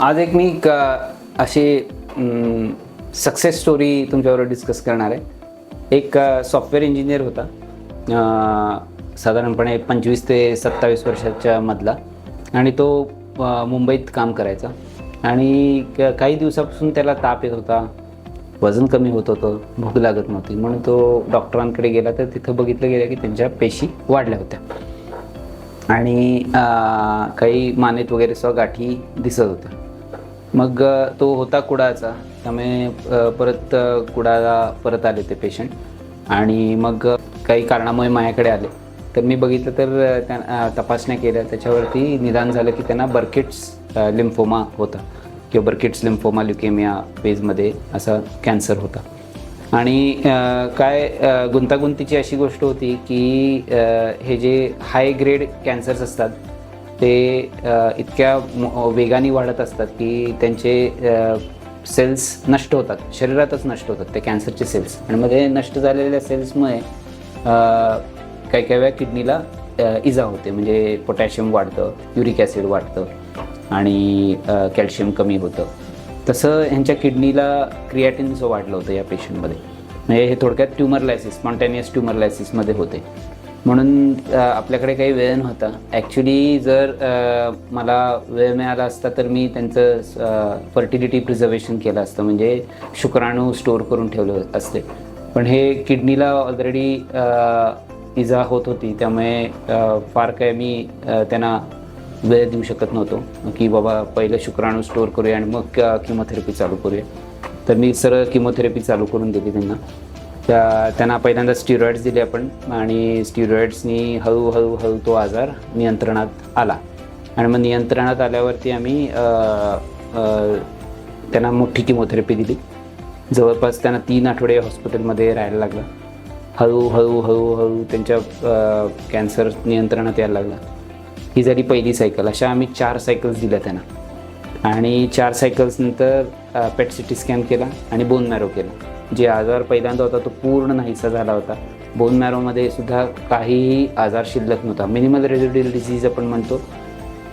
आज एक मी एक अशी सक्सेस स्टोरी तुमच्याबरोबर डिस्कस करणार आहे. एक सॉफ्टवेअर इंजिनियर होता. साधारणपणे पंचवीस ते सत्तावीस वर्षाच्या मधला. आणि तो मुंबईत काम करायचा. आणि क- काही दिवसापासून त्याला ताप येत होता. वजन कमी होत होतं. भूक लागत नव्हती. म्हणून तो डॉक्टरांकडे गेला. तर तिथं बघितलं गेलं की त्यांच्या पेशी वाढल्या होत्या. आणि काही मानेत वगैरे सुद्धा गाठी दिसत होत्या. मग तो होता कुडाचा त्यामुळे परत कुडाला परत आले ते पेशंट आणि मग काही कारणामुळे माझ्याकडे आले. तर मी बघितलं तर त्या तपासण्या केल्या. त्याच्यावरती निदान झालं की त्यांना बर्किट्स लिम्फोमा होता. किंवा बर्किट्स लिम्फोमा ल्युकेमिया फेजमध्ये असा कॅन्सर होता. आणि काय गुंतागुंतीची अशी गोष्ट होती की हे जे हाय ग्रेड कॅन्सर्स असतात ते इतक्या वेगाने वाढत असतात की त्यांचे सेल्स नष्ट होतात. शरीरातच नष्ट होतात ते कॅन्सरचे सेल्स आणि मग ते नष्ट झालेल्या सेल्समुळे काही काही वेळा किडनीला इजा होते. म्हणजे पोटॅशियम वाढतं युरिक ॲसिड वाढतं आणि कॅल्शियम कमी होतं. तसं ह्यांच्या किडनीला क्रिएटिनचं वाढलं होतं या पेशंटमध्ये म्हणजे हे थोडक्यात ट्युमर लायसिस स्पॉन्टेनियस ट्युमर लायसिसमध्ये होते. म्हणून आपल्याकडे काही वेळ नव्हता. ॲक्च्युली जर मला वेळ मिळाला असता तर मी त्यांचं फर्टिलिटी प्रिझर्वेशन केलं असतं. म्हणजे शुक्राणू स्टोअर करून ठेवले असते. पण हे किडनीला ऑलरेडी इजा होत होती. त्यामुळे फार काय मी त्यांना वेळ देऊ शकत नव्हतो. की बाबा पहिलं शुक्राणू स्टोअर करूया आणि मग किमोथेरपी चालू करूया. तर मी सरळ किमोथेरपी चालू करून दिली त्यांना. त्या त्यांना पहिल्यांदा स्टिरॉइड्स दिले आपण आणि स्टिरॉइड्सनी हळूहळू हळू तो आजार नियंत्रणात आला. आणि मग नियंत्रणात आल्यावरती आम्ही त्यांना मोठी किमोथेरपी दिली. जवळपास त्यांना तीन आठवडे हॉस्पिटलमध्ये राहायला लागलं. हळूहळू हळूहळू त्यांच्या कॅन्सर नियंत्रणात यायला लागला. ही झाली पहिली सायकल अशा आम्ही चार सायकल्स दिल्या त्यांना. आणि चार सायकल्सनंतर पेट सिटी स्कॅन केला आणि बोन मॅरो केला. जे आजार पहिल्यांदा होता तो पूर्ण नाहीसा झाला होता. बोन मॅरोमध्ये सुद्धा काहीही आजार शिल्लक नव्हता. मिनिमल रेजिड्युअल डिझीज आपण म्हणतो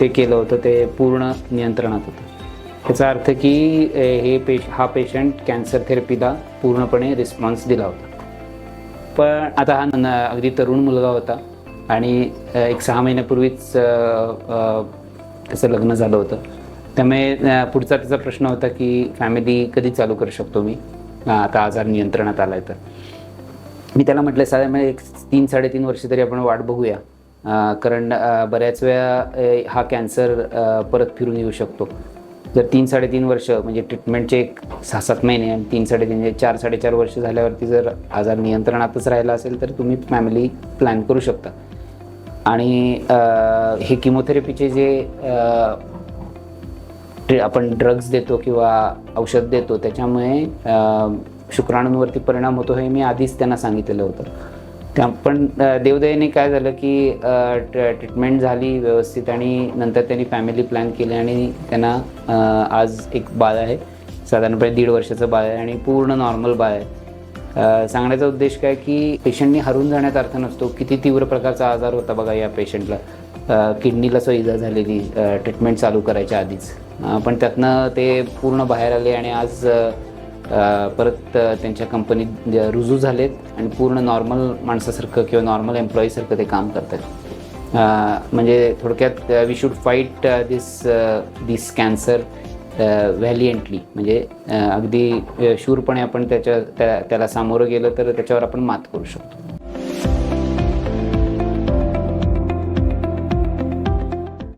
ते केलं होतं ते पूर्ण नियंत्रणात होतं. त्याचा अर्थ की हे पेश हा पेशंट कॅन्सर थेरपीला पूर्णपणे रिस्पॉन्स दिला होता. पण आता हा न- अगदी तरुण मुलगा होता आणि एक सहा महिन्यापूर्वीच त्याचं लग्न झालं होतं. त्यामुळे पुढचा त्याचा प्रश्न होता की फॅमिली कधी चालू करू शकतो मी? आता आजार नियंत्रणात आला आहे तर. मी त्याला म्हटलं साधारण एक तीन साडेतीन वर्ष तरी आपण वाट बघूया. कारण बऱ्याच वेळा हा कॅन्सर परत फिरून येऊ शकतो. जर तीन साडेतीन वर्ष म्हणजे ट्रीटमेंटचे एक सहा सात महिने आणि तीन साडेतीन म्हणजे चार साडेचार वर्ष झाल्यावरती जर आजार नियंत्रणातच राहिला असेल तर तुम्ही फॅमिली प्लॅन करू शकता. आणि हे किमोथेरपीचे जे आपण ड्रग्ज देतो किंवा औषध देतो त्याच्यामुळे शुक्राणूंवरती परिणाम होतो हे मी आधीच त्यांना सांगितलेलं होतं. त्या पण देवदयाने देवदयेने काय झालं की ट्रीटमेंट झाली व्यवस्थित आणि नंतर त्यांनी फॅमिली प्लॅन केली आणि त्यांना आज एक बाळ आहे. साधारणपणे दीड वर्षाचं बाळ आहे आणि पूर्ण नॉर्मल बाळ आहे. सांगण्याचा उद्देश काय की पेशंटनी हरून जाण्याचा अर्थ नसतो. किती तीव्र प्रकारचा आजार होता बघा या पेशंटला किडनीला इजा झालेली ट्रीटमेंट चालू करायच्या आधीच. पण त्यातनं ते पूर्ण बाहेर आले आणि आज परत त्यांच्या कंपनीत रुजू झालेत आणि पूर्ण नॉर्मल माणसासारखं किंवा नॉर्मल एम्प्लॉईसारखं ते काम करतात अ, म्हणजे थोडक्यात we should fight this this cancer valiantly म्हणजे अगदी शूरपणे आपण त्याच्या त्या त्याला सामोरं गेलं तर त्याच्यावर आपण मात करू शकतो.